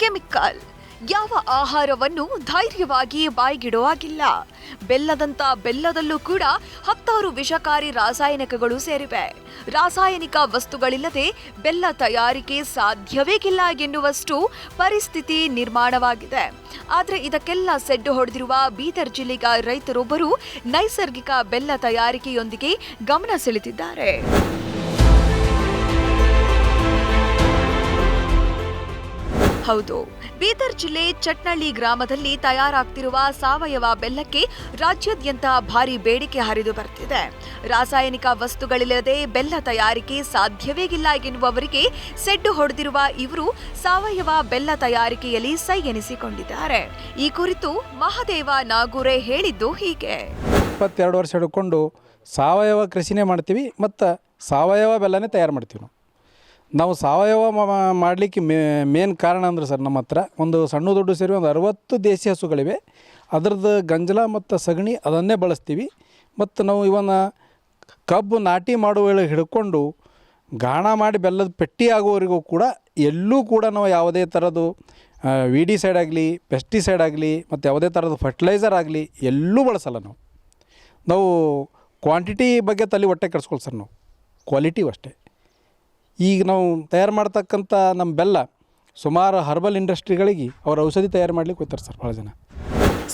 Chemical ಯಾವ ಆಹಾರವನ್ನು ಧೈರ್ಯವಾಗಿ ಬಾಯ್ಗಿಡೋ ಆಗಿಲ್ಲ ಬೆಲ್ಲದಂತ ಬೆಲ್ಲದಲ್ಲೂ ಕೂಡ ಹತ್ತಾರು ವಿಷಕಾರಿ ರಾಸಾಯನಿಕಗಳು ಸೇರಿವೆ. ರಾಸಾಯನಿಕ ವಸ್ತುಗಳಿಲ್ಲದೆ ಬೆಲ್ಲ ತಯಾರಿಕೆ ಸಾಧ್ಯವೇ ಎನ್ನುವಷ್ಟು ಪರಿಸ್ಥಿತಿ ನಿರ್ಮಾಣವಾಗಿದೆ. ಆದರೆ ಇದಕ್ಕೆಲ್ಲ ಸೆಡ್ಡು ಹೊಡೆದಿರುವ ಬೀದರ್ ಜಿಲ್ಲೆಗ ರೈತರೊಬ್ಬರು ನೈಸರ್ಗಿಕ ಬೆಲ್ಲ ತಯಾರಿಕೆಯೊಂದಿಗೆ ಗಮನ ಸೆಳೆದಿದ್ದಾರೆ. ಹೌದು. ಬೀದರ್ ಜಿಲ್ಲೆ ಚಟ್ನಳ್ಳಿ ಗ್ರಾಮದಲ್ಲಿ ತಯಾರಾಗ್ತಿರುವ ಸಾವಯವ ಬೆಲ್ಲಕ್ಕೆ ರಾಜ್ಯಾದ್ಯಂತ ಭಾರಿ ಬೇಡಿಕೆ ಹರಿದು ಬರ್ತಿದೆ. ರಾಸಾಯನಿಕ ವಸ್ತುಗಳಿಲ್ಲದೆ ಬೆಲ್ಲ ತಯಾರಿಕೆ ಸಾಧ್ಯವೇ ಇಲ್ಲ ಎನ್ನುವವರಿಗೆ ಸೆಡ್ಡು ಹೊಡೆದಿರುವ ಇವರು ಸಾವಯವ ಬೆಲ್ಲ ತಯಾರಿಕೆಯಲ್ಲಿ ಸೈ ಎನಿಸಿಕೊಂಡಿದ್ದಾರೆ. ಈ ಕುರಿತು ಮಹದೇವ ನಾಗೂರೆ ಹೇಳಿದ್ದು ಹೀಗೆ. ಇಪ್ಪತ್ತೆರಡು ವರ್ಷ ಹಿಡ್ಕೊಂಡು ಸಾವಯವ ಕೃಷಿನೇ ಮಾಡ್ತೀವಿ, ಮತ್ತು ಸಾವಯವ ಬೆಲ್ಲನೇ ತಯಾರು ಮಾಡ್ತೀವಿ ನಾವು. ನಾವು ಸಾವಯವ ಮಾಡಲಿಕ್ಕೆ ಮೇನ್ ಕಾರಣ ಅಂದ್ರೆ ಸರ್ ನಮ್ಮ ಹತ್ರ ಒಂದು ಸಣ್ಣ ದೊಡ್ಡ ಸೇರಿ ಒಂದು ಅರವತ್ತು ದೇಸಿ ಹಸುಗಳಿವೆ. ಅದರದ್ದು ಗಂಜಲ ಮತ್ತು ಸಗಣಿ ಅದನ್ನೇ ಬಳಸ್ತೀವಿ. ಮತ್ತು ನಾವು ಇವನ್ನ ಕಬ್ಬು ನಾಟಿ ಮಾಡುವ ವೇಳೆ ಹಿಡ್ಕೊಂಡು ಗಾಣ ಮಾಡಿ ಬೆಲ್ಲದ ಪೆಟ್ಟಿ ಆಗುವವರೆಗೂ ಕೂಡ ಎಲ್ಲೂ ಕೂಡ ನಾವು ಯಾವುದೇ ಥರದ್ದು ಡಿ ಸೈಡ್ ಆಗಲಿ, ಪೆಸ್ಟಿಸೈಡ್ ಆಗಲಿ ಮತ್ತು ಯಾವುದೇ ಥರದ ಫರ್ಟಿಲೈಸರ್ ಆಗಲಿ ಎಲ್ಲೂ ಬಳಸಲ್ಲ ನಾವು. ನಾವು ಕ್ವಾಂಟಿಟಿ ಬಗ್ಗೆ ತಲೆ ಹೊಟ್ಟೆ ಸರ್ ನಾವು. ಕ್ವಾಲಿಟಿ ಅಷ್ಟೇ. ಈಗ ನಾವು ತಯಾರು ಮಾಡ್ತಕ್ಕಂಥ ನಮ್ಮ ಬೆಲ್ಲ ಸುಮಾರು ಹರ್ಬಲ್ ಇಂಡಸ್ಟ್ರಿಗಳಿಗೆ ಅವ್ರ ಔಷಧಿ ತಯಾರು ಮಾಡ್ಲಿಕ್ಕೆ ಹೋಗ್ತಾರೆ ಸರ್ ಭಾಳ ಜನ.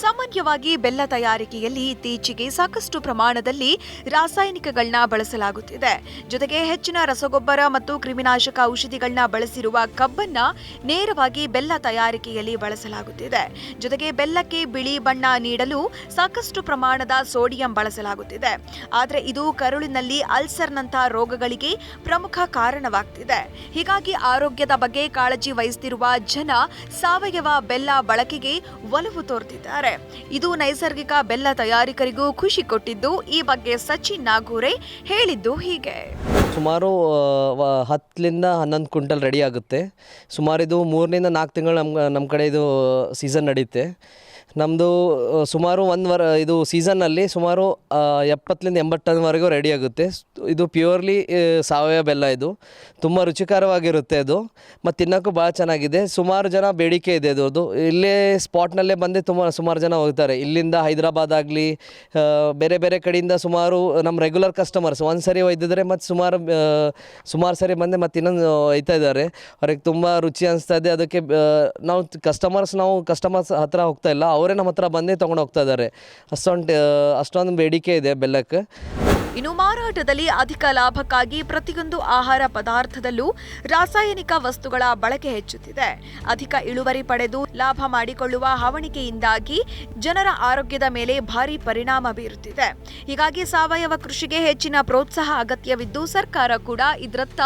ಸಾಮಾನ್ಯವಾಗಿ ಬೆಲ್ಲ ತಯಾರಿಕೆಯಲ್ಲಿ ಇತ್ತೀಚೆಗೆ ಸಾಕಷ್ಟು ಪ್ರಮಾಣದಲ್ಲಿ ರಾಸಾಯನಿಕಗಳನ್ನ ಬಳಸಲಾಗುತ್ತಿದೆ. ಜೊತೆಗೆ ಹೆಚ್ಚಿನ ರಸಗೊಬ್ಬರ ಮತ್ತು ಕ್ರಿಮಿನಾಶಕ ಔಷಧಿಗಳನ್ನ ಬಳಸಿರುವ ಕಬ್ಬನ್ನ ನೇರವಾಗಿ ಬೆಲ್ಲ ತಯಾರಿಕೆಯಲ್ಲಿ ಬಳಸಲಾಗುತ್ತಿದೆ. ಜೊತೆಗೆ ಬೆಲ್ಲಕ್ಕೆ ಬಿಳಿ ಬಣ್ಣ ನೀಡಲು ಸಾಕಷ್ಟು ಪ್ರಮಾಣದ ಸೋಡಿಯಂ ಬಳಸಲಾಗುತ್ತಿದೆ. ಆದರೆ ಇದು ಕರುಳಿನಲ್ಲಿ ಅಲ್ಸರ್ನಂತಹ ರೋಗಗಳಿಗೆ ಪ್ರಮುಖ ಕಾರಣವಾಗ್ತಿದೆ. ಹೀಗಾಗಿ ಆರೋಗ್ಯದ ಬಗ್ಗೆ ಕಾಳಜಿ ವಹಿಸುತ್ತಿರುವ ಜನ ಸಾವಯವ ಬೆಲ್ಲ ಬಳಕೆಗೆ ಒಲವು ತೋರ್ತಿದ್ದಾರೆ. ಇದು ನೈಸರ್ಗಿಕ ಬೆಲ್ಲ ತಯಾರಿಕರಿಗೂ ಖುಷಿ ಕೊಟ್ಟಿದ್ದು. ಈ ಬಗ್ಗೆ ಸಚಿನ್ ನಾಗೂರೆ ಹೇಳಿದ್ದು ಹೀಗೆ. ಸುಮಾರು ಹತ್ತರಿಂದ ಹನ್ನೊಂದು ಕ್ವಿಂಟಲ್ ರೆಡಿ ಆಗುತ್ತೆ. ಸುಮಾರು ಇದು ಮೂರರಿಂದ ನಾಲ್ಕು ತಿಂಗಳು ನಮ್ಮ ನಮ್ಮ ಕಡೆ ಇದು ಸೀಸನ್ ನಡೆಯುತ್ತೆ ನಮ್ಮದು ಸುಮಾರು ಒಂದು ವರ, ಇದು ಸೀಸನ್ನಲ್ಲಿ ಸುಮಾರು ಎಪ್ಪತ್ತರಿಂದ ಎಂಬತ್ತು ಟನ್ವರೆಗೂ ರೆಡಿ ಆಗುತ್ತೆ. ಇದು ಪ್ಯೂರ್ಲಿ ಸಾವಯವ ಬೆಲ್ಲ ಇದು. ತುಂಬ ರುಚಿಕರವಾಗಿರುತ್ತೆ ಅದು. ಮತ್ತು ತಿನ್ನೋಕ್ಕೂ ಭಾಳ ಚೆನ್ನಾಗಿದೆ. ಸುಮಾರು ಜನ ಬೇಡಿಕೆ ಇದೆ ಅದು ಇಲ್ಲೇ ಸ್ಪಾಟ್ನಲ್ಲೇ ಬಂದು ತುಂಬ, ಸುಮಾರು ಜನ ಹೋಗ್ತಾರೆ. ಇಲ್ಲಿಂದ ಹೈದರಾಬಾದ್ ಆಗಲಿ ಬೇರೆ ಬೇರೆ ಕಡೆಯಿಂದ ಸುಮಾರು ನಮ್ಮ ರೆಗ್ಯುಲರ್ ಕಸ್ಟಮರ್ಸ್ ಒಂದು ಸರಿ ಒಯ್ದಿದ್ರೆ ಮತ್ತು ಸುಮಾರು ಸುಮಾರು ಸರಿ ಬಂದೆ ಮತ್ತು ಇನ್ನೊಂದು ಒಯ್ತಾ ಇದ್ದಾರೆ. ಅವ್ರಿಗೆ ತುಂಬ ರುಚಿ ಅನಿಸ್ತಾ ಇದೆ. ಅದಕ್ಕೆ ನಾವು ಕಸ್ಟಮರ್ಸ್ ನಾವು ಕಸ್ಟಮರ್ಸ್ ಹತ್ರ ಹೋಗ್ತಾ ಇಲ್ಲ. ಅವರೇ ನಮ್ಮ ಹತ್ರ ಬಂದೇ ತೊಗೊಂಡು ಹೋಗ್ತಾ ಇದ್ದಾರೆ. ಅಷ್ಟೊಂದು ಅಷ್ಟೊಂದು ಬೇಡಿಕೆ ಇದೆ ಬೆಲ್ಲಕ್ಕೆ. ಇನ್ನು ಮಾರಾಟದಲ್ಲಿ ಅಧಿಕ ಲಾಭಕ್ಕಾಗಿ ಪ್ರತಿಯೊಂದು ಆಹಾರ ಪದಾರ್ಥದಲ್ಲೂ ರಾಸಾಯನಿಕ ವಸ್ತುಗಳ ಬಳಕೆ ಹೆಚ್ಚುತ್ತಿದೆ. ಅಧಿಕ ಇಳುವರಿ ಪಡೆದು ಲಾಭ ಮಾಡಿಕೊಳ್ಳುವ ಹವಣಿಕೆಯಿಂದಾಗಿ ಜನರ ಆರೋಗ್ಯದ ಮೇಲೆ ಭಾರಿ ಪರಿಣಾಮ ಬೀರುತ್ತಿದೆ. ಹೀಗಾಗಿ ಸಾವಯವ ಕೃಷಿಗೆ ಹೆಚ್ಚಿನ ಪ್ರೋತ್ಸಾಹ ಅಗತ್ಯವಿದ್ದು ಸರ್ಕಾರ ಕೂಡ ಇದರತ್ತ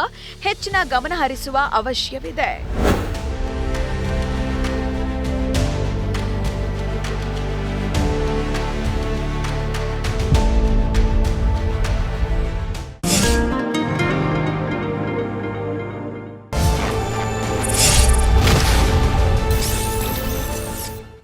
ಹೆಚ್ಚಿನ ಗಮನ ಹರಿಸುವ ಅವಶ್ಯವಿದೆ.